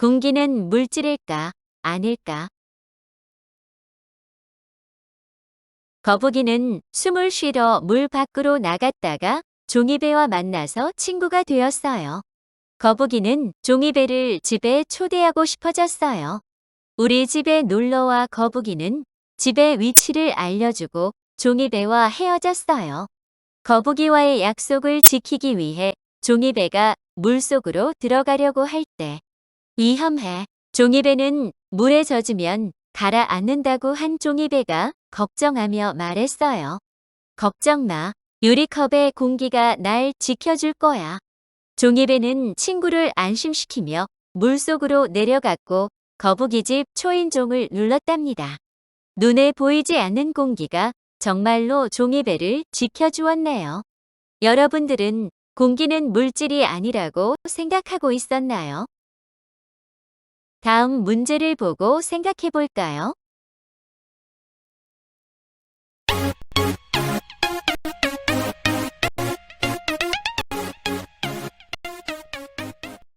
공기는 물질일까? 아닐까? 거북이는 숨을 쉬러 물 밖으로 나갔다가 종이배와 만나서 친구가 되었어요. 거북이는 종이배를 집에 초대하고 싶어졌어요. 우리 집에 놀러와 거북이는 집의 위치를 알려주고 종이배와 헤어졌어요. 거북이와의 약속을 지키기 위해 종이배가 물속으로 들어가려고 할 때 위험해. 종이배는 물에 젖으면 가라앉는다고 한 종이배가 걱정하며 말했어요. 걱정 마. 유리컵의 공기가 날 지켜줄 거야. 종이배는 친구를 안심시키며 물속으로 내려갔고 거북이 집 초인종을 눌렀답니다. 눈에 보이지 않는 공기가 정말로 종이배를 지켜주었네요. 여러분들은 공기는 물질이 아니라고 생각하고 있었나요? 다음 문제를 보고 생각해 볼까요?